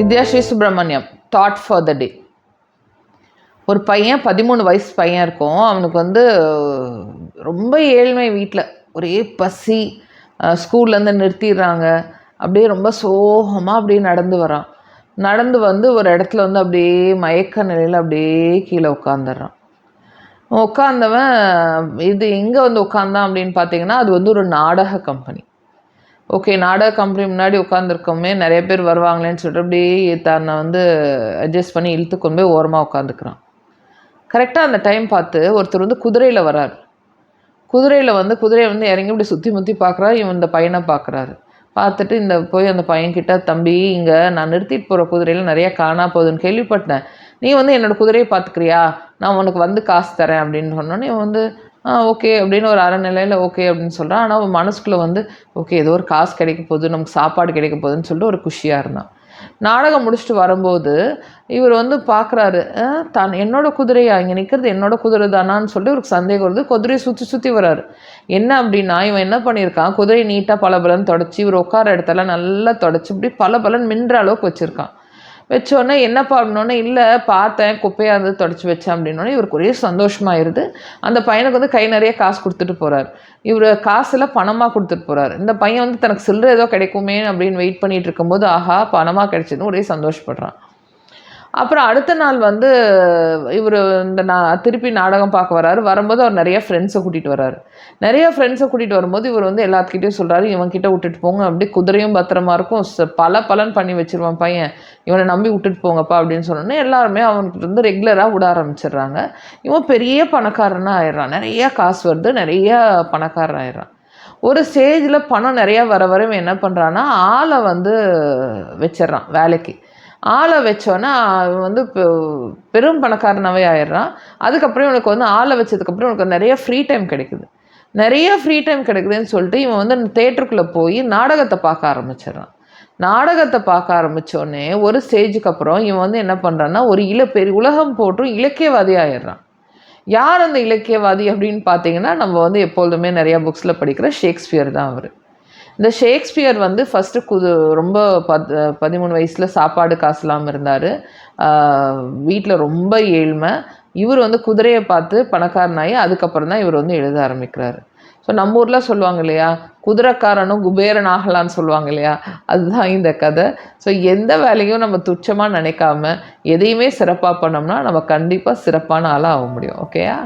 Vidyashree Subramaniam thought for the day ஒரு பையன் பதிமூணு வயசு பையன் இருக்கும். அவனுக்கு வந்து ரொம்ப ஏழ்மை வீட்டில் ஒரே பசி ஸ்கூல்லேருந்து நிறுத்திடுறாங்க. அப்படியே ரொம்ப சோகமாக அப்படியே நடந்து வரான். நடந்து வந்து ஒரு இடத்துல வந்து அப்படியே மயக்க நிலையில் அப்படியே கீழே உட்காந்துடுறான் உட்காந்தவன் இது எங்கே வந்து உட்காந்தான் அப்படின்னு பார்த்தீங்கன்னா அது வந்து ஒரு நாடக கம்பெனி ஓகே நாடக கம்பெனி முன்னாடி உட்காந்துருக்கோமே நிறைய பேர் வருவாங்களேன்னு சொல்லிட்டு அப்படியே தன்னை வந்து அட்ஜஸ்ட் பண்ணி இழுத்து கொண்டு போய் ஓரமாக உட்காந்துக்கிறான் கரெக்டாக அந்த டைம் பார்த்து ஒருத்தர் வந்து குதிரையில் வரார் குதிரையில் வந்து குதிரையை வந்து இறங்கி இப்படி சுற்றி முற்றி பார்க்குறாரு இவன் இந்த பையனை பார்க்குறாரு. பார்த்துட்டு இந்த போய் அந்த பையன்கிட்ட தம்பி இங்கே நான் நிறுத்திட்டு போகிற குதிரையில் நிறைய காணா போகுதுன்னு கேள்விப்பட்டேன். நீ வந்து என்னோடய குதிரையை பார்த்துக்கிறியா? நான் உனக்கு வந்து காசு தரேன் அப்படின்னு சொன்னோன்னே இவன் வந்து ஓகே அப்படின்னு ஒரு அறநிலையில் ஓகே அப்படின்னு சொல்கிறான் ஆனால் அவன் மனசுக்குள்ளே வந்து ஓகே ஏதோ ஒரு காசு கிடைக்க போகுது நமக்கு சாப்பாடு கிடைக்க போகுதுன்னு சொல்லிட்டு ஒரு குஷியாக இருந்தான். நாடகம் முடிச்சுட்டு வரும்போது இவர் வந்து பார்க்குறாரு தான் என்னோட குதிரையா? இங்கே நிற்கிறது என்னோட குதிரை தானான்னு சொல்லிட்டு இவருக்கு சந்தேகம் வருது. குதிரையை சுற்றி சுற்றி வராரு என்ன அப்படின்னா இவன் என்ன பண்ணியிருக்கான்? குதிரையை நீட்டாக பல பலன் தொடச்சி இவர் உட்கார இடத்துல நல்லா தொடச்சி இப்படி பல பலன் மின்ற அளவுக்கு வச்சுருக்கான். வச்சோடனே என்னப்பா அப்படின்னோடனே இல்லை பார்த்தேன் குப்பையாக இருந்து தொடச்சி வச்சேன் அப்படின்னோடனே இவருக்கு ஒரே சந்தோஷமாயிருது. அந்த பையனுக்கு வந்து கை நிறைய காசு கொடுத்துட்டு போகிறார் இவர் காசில் பணமாக கொடுத்துட்டு போகிறார் இந்த பையன் வந்து தனக்கு சில்லற ஏதோ கிடைக்குமே அப்படின்னு வெயிட் பண்ணிகிட்டு இருக்கும்போது ஆஹா பணமாக கிடைச்சதுன்னு ஒரே சந்தோஷப்படுறான். அப்புறம் அடுத்த நாள் வந்து இவர் இந்த நான் திருப்பி நாடகம் பார்க்க வராரு. வரும்போது அவர் நிறைய ஃப்ரெண்ட்ஸை கூட்டிகிட்டு வராரு. நிறைய ஃப்ரெண்ட்ஸை கூட்டிகிட்டு வரும்போது இவர் வந்து எல்லாத்துக்கிட்டையும் சொல்கிறாரு இவன்கிட்ட விட்டுட்டு போங்க அப்படி குதிரையும் பத்திரமா இருக்கும். பல பலன் பண்ணி வச்சுருவான் பையன். இவனை நம்பி விட்டுட்டு போங்கப்பா அப்படின்னு சொன்னோன்னே எல்லாருமே அவனுக்கு வந்து ரெகுலராக விட ஆரம்பிச்சிடுறாங்க. இவன் பெரிய பணக்காரனாக ஆயிடுறான். நிறைய காசு வருது நிறைய பணக்காரன் ஆயிடுறான். ஒரு ஸ்டேஜில் பணம் நிறையா வர வரவன் என்ன பண்ணுறான்னா ஆளை வந்து வச்சிட்றான் வேலைக்கு. ஆளை வச்சோன்னா அவன் வந்து பெரும் பணக்காரனாகவே ஆயிடுறான். அதுக்கப்புறம் இவனுக்கு வந்து ஆளை வச்சதுக்கப்புறம் இவனுக்கு நிறைய ஃப்ரீ டைம் கிடைக்குது. நிறைய ஃப்ரீ டைம் கிடைக்குதுன்னு சொல்லிட்டு இவன் வந்து தேட்டருக்குள்ளே போய் நாடகத்தை பார்க்க ஆரம்பிச்சிடறான். நாடகத்தை பார்க்க ஆரம்பித்தோடனே ஒரு ஸ்டேஜுக்கு அப்புறம் இவன் வந்து என்ன பண்ணுறான்னா ஒரு இல பெரிய உலகம் போட்டும் இலக்கியவாதி ஆயிடுறான். யார் அந்த இலக்கியவாதி அப்படின்னு பார்த்தீங்கன்னா நம்ம வந்து எப்பொழுதுமே நிறையா புக்ஸில் படிக்கிற ஷேக்ஸ்பியர் தான் அவர். இந்த ஷேக்ஸ்பியர் வந்து ஃபஸ்ட்டு குது ரொம்ப பத் பதிமூணு வயசில் சாப்பாடு காசு இல்லாமல் இருந்தார் வீட்டில் ரொம்ப ஏழ்மை. இவர் வந்து குதிரையை பார்த்து பணக்காரனாகி அதுக்கப்புறம் தான் இவர் வந்து எழுத ஆரம்பிக்கிறாரு. ஸோ நம்ம ஊரில் சொல்லுவாங்க இல்லையா குதிரைக்காரனும் குபேரன் ஆகலான்னு சொல்லுவாங்க இல்லையா அதுதான் இந்த கதை. ஸோ எந்த வேலையும் நம்ம துச்சமாக நினைக்காம எதையுமே சிறப்பாக பண்ணோம்னா நம்ம கண்டிப்பாக சிறப்பான ஆளாக ஆக முடியும். ஓகேயா